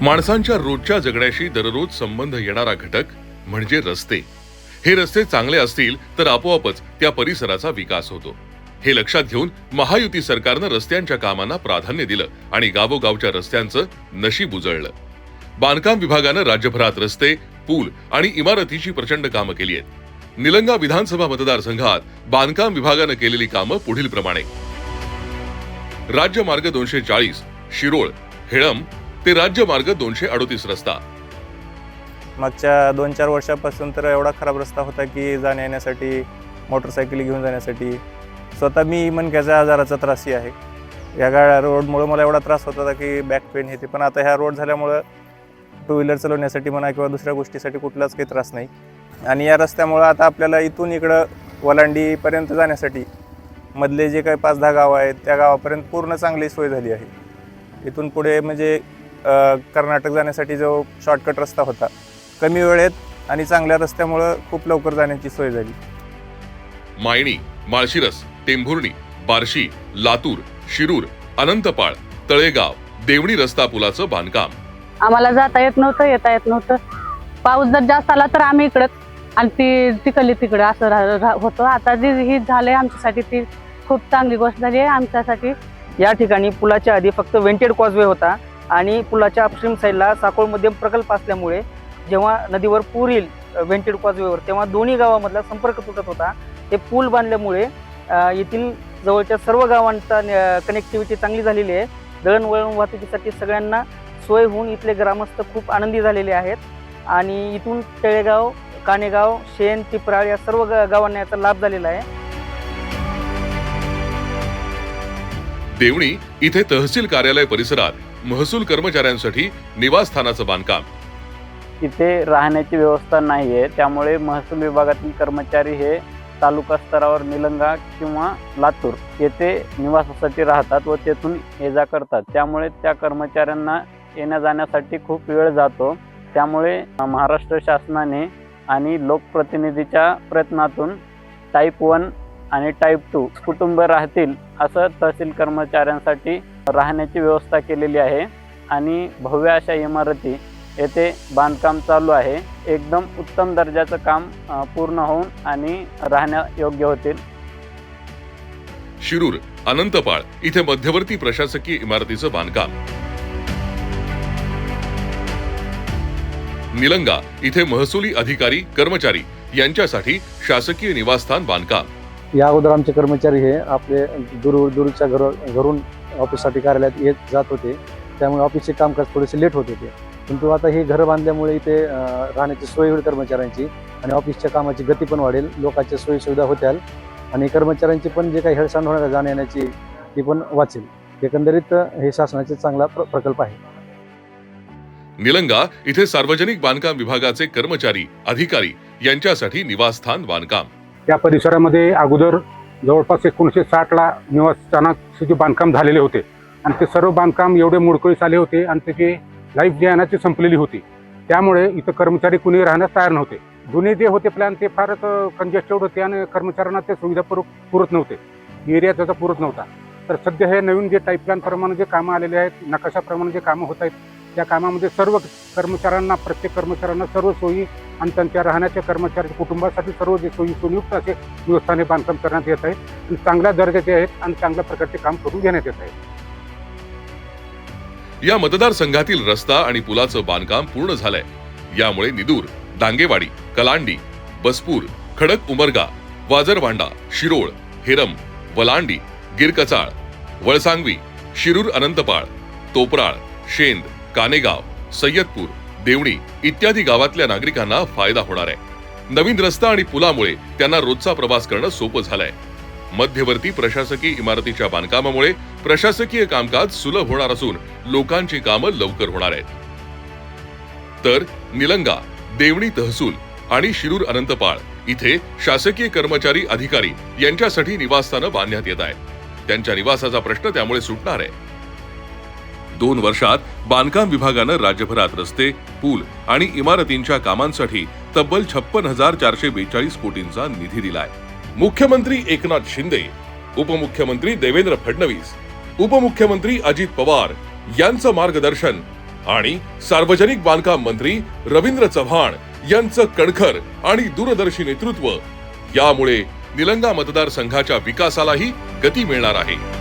माणसांच्या रोजच्या जगण्याशी दररोज संबंध येणारा घटक म्हणजे रस्ते. हे रस्ते चांगले असतील तर आपोआपच त्या परिसराचा विकास होतो. हे लक्षात घेऊन महायुती सरकारनं रस्त्यांच्या कामांना प्राधान्य दिलं आणि गावोगावच्या रस्त्यांचं नशीब उजळलं. बांधकाम विभागानं राज्यभरात रस्ते पूल आणि इमारतीची प्रचंड कामं केली आहेत. निलंगा विधानसभा मतदारसंघात बांधकाम विभागानं केलेली कामं पुढील प्रमाणे राज्य मार्ग दोनशे चाळीस शिरोळ हेळम ते राज्य मार्ग दोनशे अडोतीस रस्ता. मागच्या दोन चार वर्षापासून तर एवढा खराब रस्ता होता की जाण्या येण्यासाठी मोटरसायकली घेऊन जाण्यासाठी स्वतः मी मणक्याच्या आजाराचा त्रासही आहे. या गाड्या रोडमुळं मला एवढा त्रास होत होता की बॅक पेन येते पण आता ह्या रोड झाल्यामुळं टू व्हीलर चालवण्यासाठी म्हणा किंवा दुसऱ्या गोष्टीसाठी कुठलाच काही त्रास नाही. आणि या रस्त्यामुळं आता आपल्याला इथून इकडं वलांडीपर्यंत जाण्यासाठी मधले जे काही पाच दहा गावं आहेत त्या गावापर्यंत पूर्ण चांगली सोय झाली आहे. इथून पुढे म्हणजे कर्नाटक जाण्यासाठी जो शॉर्टकट रस्ता होता कमी वेळेत आणि चांगल्या रस्त्यामुळं खूप लवकर जाण्याची सोय झाली. मायणी माळशिरस टेंभुर्णी बार्शी लातूर शिरूर अनंतपाळ तळेगाव देवणी रस्ता पुलाचं बांधकाम. आम्हाला जाता येत नव्हतं येता येत नव्हतं. पाऊस जर जास्त आला तर आम्ही इकडं आणि ती तिकडली तिकडं असं रा- रा- होतं. आता जी ही झालंय आमच्यासाठी ती खूप चांगली गोष्ट झाली आहे. आमच्यासाठी या ठिकाणी पुलाच्या आधी फक्त वेंटेड कॉजवे होता. आणि पुलाच्या अपस्ट्रीम साईडला साकोळ मध्यम प्रकल्प असल्यामुळे जेव्हा नदीवर पूर येईल वेंटेड कॉजवेवर तेव्हा दोन्ही गावामधला संपर्क तुटत होता. ते पूल बांधल्यामुळे येथील जवळच्या सर्व गावांचा कनेक्टिव्हिटी चांगली झालेली आहे. दळणवळण वाहतुकीसाठी सगळ्यांना सोय होऊन इथले ग्रामस्थ खूप आनंदी झालेले आहेत. आणि इथून तळेगाव कानेगाव शेण टिपराळ या सर्व गावांना याचा लाभ झालेला आहे. देवणी इथे तहसील कार्यालय परिसरात महसूल कर्मचाऱ्यांसाठी निवासस्थानाचं बांधकाम. तिथे राहण्याची व्यवस्था नाही आहे त्यामुळे महसूल विभागातील कर्मचारी हे तालुका स्तरावर निलंगा किंवा लातूर येथे निवासासाठी राहतात व तेथून ये जा करतात. त्यामुळे त्या कर्मचाऱ्यांना येण्या जाण्यासाठी खूप वेळ जातो. त्यामुळे महाराष्ट्र शासनाने आणि लोकप्रतिनिधीच्या प्रयत्नातून टाईप वन आणि टाईप टू कुटुंब राहतील असं तहसील कर्मचाऱ्यांसाठी राहण्याची व्यवस्था केलेली आहे. आणि भव्य अशा इमारती येथे बांधकाम चालू आहे. एकदम उत्तम दर्जाचं काम पूर्ण होऊन आणि राहण्यायोग्य होतील. शिरूर अनंतपाळ इथे मध्यवर्ती प्रशासकीय इमारतीचं बांधकाम. निलंगा इथे महसुली अधिकारी कर्मचारी यांच्यासाठी शासकीय निवासस्थान बांधकाम. या अगोदर आमचे कर्मचारी हे आपले दूर दूरच्या घर घरून ऑफिससाठी कार्यालयात येत जात होते. त्यामुळे ऑफिसचे कामकाज थोडेसे लेट होत होते. परंतु आता ही घरं बांधल्यामुळे इथे राहण्याची सोय होईल कर्मचाऱ्यांची आणि ऑफिसच्या कामाची गती पण वाढेल लोकांच्या सोयी सुविधा होत्याल आणि कर्मचाऱ्यांची पण जे काही हेळसांड होणार आहे जाण्या येण्याची ती पण वाचेल. एकंदरीत हे शासनाचे चांगला प्र प्रकल्प आहे. निलंगा इथे सार्वजनिक बांधकाम विभागाचे कर्मचारी अधिकारी यांच्यासाठी निवासस्थान बांधकाम. त्या परिसरामध्ये अगोदर जवळपास एकोणीसशे साठला निवासस्थानाचे जे बांधकाम झालेले होते आणि ते सर्व बांधकाम एवढे मोडकळीस आले होते आणि त्याची लाईफ जी आहे ना ती संपलेली होती. त्यामुळे इथं कर्मचारी कुणी राहण्यास तयार नव्हते. जुने जे होते प्लॅन ते फारच कंजेस्टेड होते आणि कर्मचाऱ्यांना ते सुविधा पुर पुरत नव्हते. एरिया त्याचा पुरत नव्हता. तर सध्या हे नवीन जे टाईप प्लॅनप्रमाणे जे कामं आलेले आहेत नकाशाप्रमाणे जे कामं होत आहेत त्या कामामध्ये सर्व कर्मचाऱ्यांना प्रत्येक कर्मचाऱ्यांना सर्व सोयी आणि त्यांच्या राहण्याच्या कर्मचारी कुटुंबासाठी सर्व जे सोयी सुनियुक्त असे निवस्थाने बांधकाम करण्यात येत आहे आणि चांगल्या दर्जाचे आहेत आणि चांगल्या प्रकारचे काम करून घेण्यात येत आहे. या मतदारसंघातील रस्ता आणि पुलाचं बांधकाम पूर्ण झालंय. यामुळे निदूर डांगेवाडी कलांडी बसपूर खडक उमरगा वाजरवांडा शिरोळ हेरम वलांडी गिरकचाळ वळसांगवी शिरूर अनंतपाळ तोपराळ शेंद कानेगाव सय्यदपूर देवणी इत्यादी गावातल्या नागरिकांना फायदा होणार आहे. नवीन रस्ता आणि पुलामुळे त्यांना रोजचा प्रवास करणं सोपं झालंय. मध्यवर्ती प्रशासकीय इमारतीच्या बांधकामामुळे प्रशासकीय कामकाज सुलभ होणार असून लोकांची कामं लवकर होणार आहेत. तर निलंगा देवणी तहसूल आणि शिरूर अनंतपाळ इथे शासकीय कर्मचारी अधिकारी यांच्यासाठी निवासस्थानं बांधण्यात येत आहेत. त्यांच्या निवासाचा प्रश्न त्यामुळे सुटणार आहे. दोन वर्षात बांधकाम विभागानं राज्यभरात रस्ते पूल आणि इमारतींच्या कामांसाठी तब्बल छप्पन हजार चारशे बेचाळीस कोटींचा निधी दिलाय. मुख्यमंत्री एकनाथ शिंदे उपमुख्यमंत्री देवेंद्र फडणवीस उपमुख्यमंत्री अजित पवार यांचं मार्गदर्शन आणि सार्वजनिक बांधकाम मंत्री रवींद्र चव्हाण यांचं कणखर आणि दूरदर्शी नेतृत्व यामुळे निलंगा मतदारसंघाच्या विकासालाही गती मिळणार आहे.